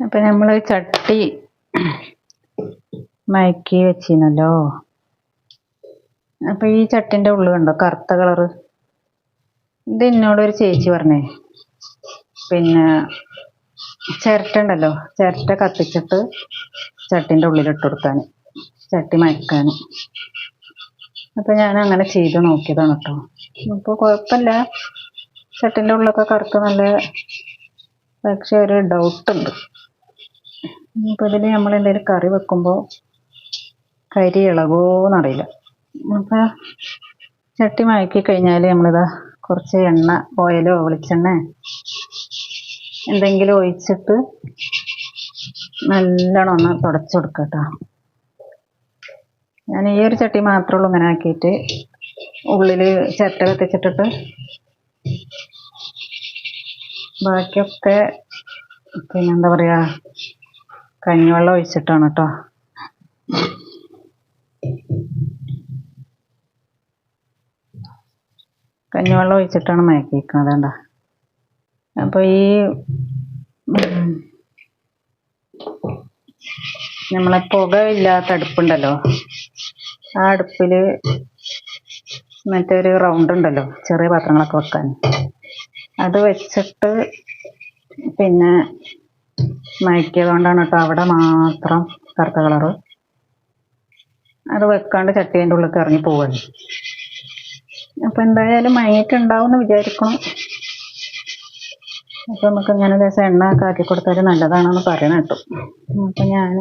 അപ്പം നമ്മൾ ചട്ടി മയക്കി വെച്ചിരുന്നല്ലോ. അപ്പം ഈ ചട്ടിന്റെ ഉള്ളിൽ കണ്ടോ? കറുത്ത കളറ്. ഇത് എന്നോടൊരു ചേച്ചി പറഞ്ഞേ. പിന്നെ ചിരട്ട ഉണ്ടല്ലോ. ചിരട്ട കത്തിച്ചിട്ട് ചട്ടിന്റെ ഉള്ളിലിട്ട് കൊടുക്കാൻ ചട്ടി മയക്കാൻ അപ്പം ഞാൻ അങ്ങനെ ചെയ്ത് നോക്കിയതാണ് കേട്ടോ. അപ്പോൾ കുഴപ്പമില്ല. ചട്ടിന്റെ ഉള്ളൊക്കെ കറുത്ത് നല്ല പക്ഷെ ഒരു ഡൗട്ട് ഇനിയിപ്പോൾ ഇതിൽ നമ്മൾ എന്തെങ്കിലും കറി വെക്കുമ്പോൾ കരി ഇളകുമോയെന്നറിയില്ല അപ്പോൾ ചട്ടി മയക്കി കഴിഞ്ഞാൽ നമ്മളിതാ കുറച്ച് എണ്ണ ഓയിലോ വെളിച്ചെണ്ണ എന്തെങ്കിലും ഒഴിച്ചിട്ട് നല്ലോണം ഒന്ന് തുടച്ചു കൊടുക്കുക കേട്ടോ ഞാൻ ഈ ഒരു ചട്ടി മാത്രമേ ഉള്ളൂ ഇങ്ങനെ ആക്കിയിട്ട് ഉള്ളിൽ ചിരട്ട കത്തിച്ചിട്ടിട്ട് ബാക്കിയൊക്കെ പിന്നെന്താ പറയുക കഞ്ഞിവെള്ളം ഒഴിച്ചിട്ടാണ് കേട്ടോ കഞ്ഞിവെള്ളം ഒഴിച്ചിട്ടാണ് മയക്കിക്കുന്നത് കണ്ട. അപ്പോൾ ഈ നമ്മളെ പുക ഇല്ലാത്ത അടുപ്പുണ്ടല്ലോ. ആ അടുപ്പിൽ മറ്റേ ഒരു റൗണ്ട് ഉണ്ടല്ലോ ചെറിയ പാത്രങ്ങളൊക്കെ വെക്കാൻ. അത് വെച്ചിട്ട് പിന്നെ മയക്കിയത് കൊണ്ടാണ് കേട്ടോ. അവിടെ മാത്രം കറുത്ത കളറ് അത് വെക്കാണ്ട് ചട്ടീന്റെ ഉള്ളിൽ ഇറങ്ങി പോവാണ്. അപ്പം എന്തായാലും മയങ്ങിയിട്ടുണ്ടാവും എന്ന് വിചാരിക്കണം. അപ്പം നമുക്ക് ഇങ്ങനെ ദിവസം എണ്ണ ഒക്കെ ആക്കി കൊടുത്താൽ നല്ലതാണെന്ന് പറയണ കേട്ടു. അപ്പം ഞാൻ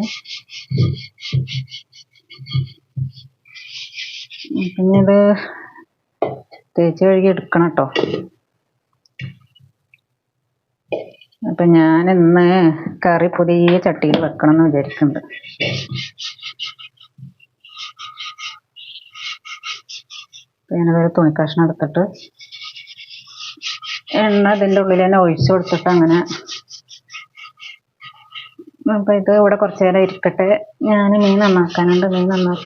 ഇത് തേച്ച് കഴുകി എടുക്കണം കേട്ടോ. അപ്പം ഞാൻ ഇന്ന് കറി പുതിയ ചട്ടിയിൽ വെക്കണം എന്ന് വിചാരിക്കുന്നുണ്ട് ഞാനതൊരു തുണി കഷ്ണം എടുത്തിട്ട് എണ്ണ ഇതിന്റെ ഉള്ളിൽ തന്നെ ഒഴിച്ചു കൊടുത്തിട്ട് അങ്ങനെ അപ്പം ഇത് ഇവിടെ കുറച്ച് നേരം ഇരിക്കട്ടെ. ഞാൻ മീൻ നന്നാക്കാനുണ്ട്. മീൻ നന്നാക്കി